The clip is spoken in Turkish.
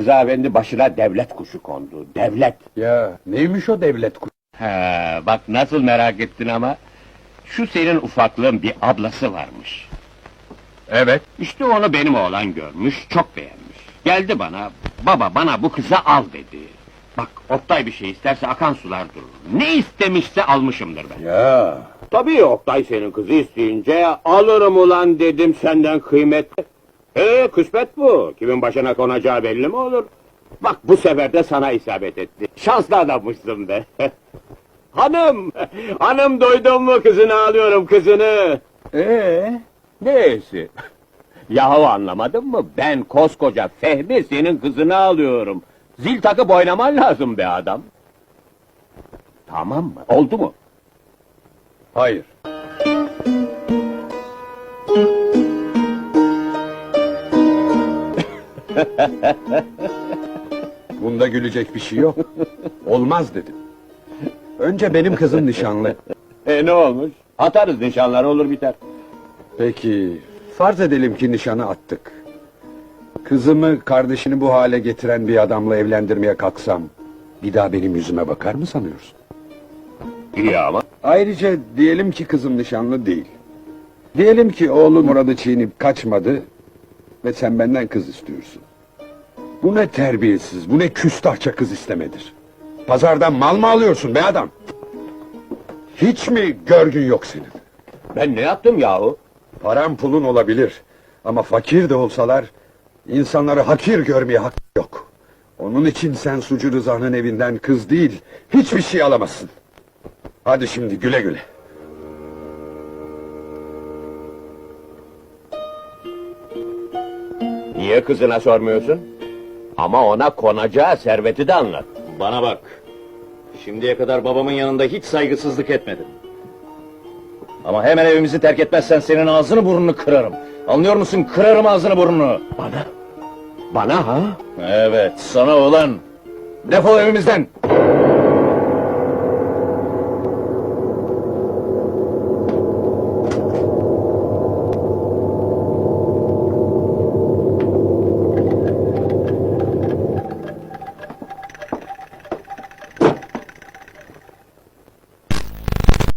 Rıza Efendi başına devlet kuşu kondu. Devlet. Ya neymiş o devlet ku- He, bak nasıl merak ettin ama. Şu senin ufaklığın bir ablası varmış. Evet. İşte onu benim oğlan görmüş, çok beğenmiş. Geldi bana, baba bana bu kızı al dedi. Bak, Oktay bir şey isterse akan sular durur. Ne istemişse almışımdır ben. Ya Tabii Oktay senin kızı isteyince alırım ulan dedim senden kıymetli. Ee kısmet bu. Kimin başına konacağı belli mi olur? Bak bu sefer de sana isabet etti. Şanslı adammışsın be. hanım! Hanım duydun mu kızını alıyorum kızını. Ee, neyse. Yahu anlamadın mı? Ben koskoca Fehmi senin kızını alıyorum. Zil takıp oynaman lazım be adam. Tamam mı? Oldu mu? hayır. Bunda gülecek bir şey yok. Olmaz dedim. Önce benim kızım nişanlı. E ne olmuş? Atarız nişanları olur biter. Peki, farz edelim ki nişanı attık. Kızımı, kardeşini bu hale getiren bir adamla evlendirmeye kalksam... ...bir daha benim yüzüme bakar mı sanıyorsun? İyi ama. Ayrıca diyelim ki kızım nişanlı değil. Diyelim ki oğlun Murat'ı çiğneyip kaçmadı... ...ve sen benden kız istiyorsun. Bu ne terbiyesiz, bu ne küstahça kız istemedir. Pazardan mal mı alıyorsun be adam? Hiç mi görgün yok senin? Ben ne yaptım yahu? Paran pulun olabilir. Ama fakir de olsalar... ...insanları hakir görmeye hak yok. Onun için sen Sucu Rıza'nın evinden kız değil... ...hiçbir şey alamazsın. Hadi şimdi güle güle. Niye kızına sormuyorsun? Ama ona konacağı serveti de anlat. Bana bak. Şimdiye kadar babamın yanında hiç saygısızlık etmedim. Ama hemen evimizi terk etmezsen senin ağzını burnunu kırarım. Anlıyor musun? Kırarım ağzını burnunu. Bana? Bana ha? Evet, sana olan. Defol evimizden.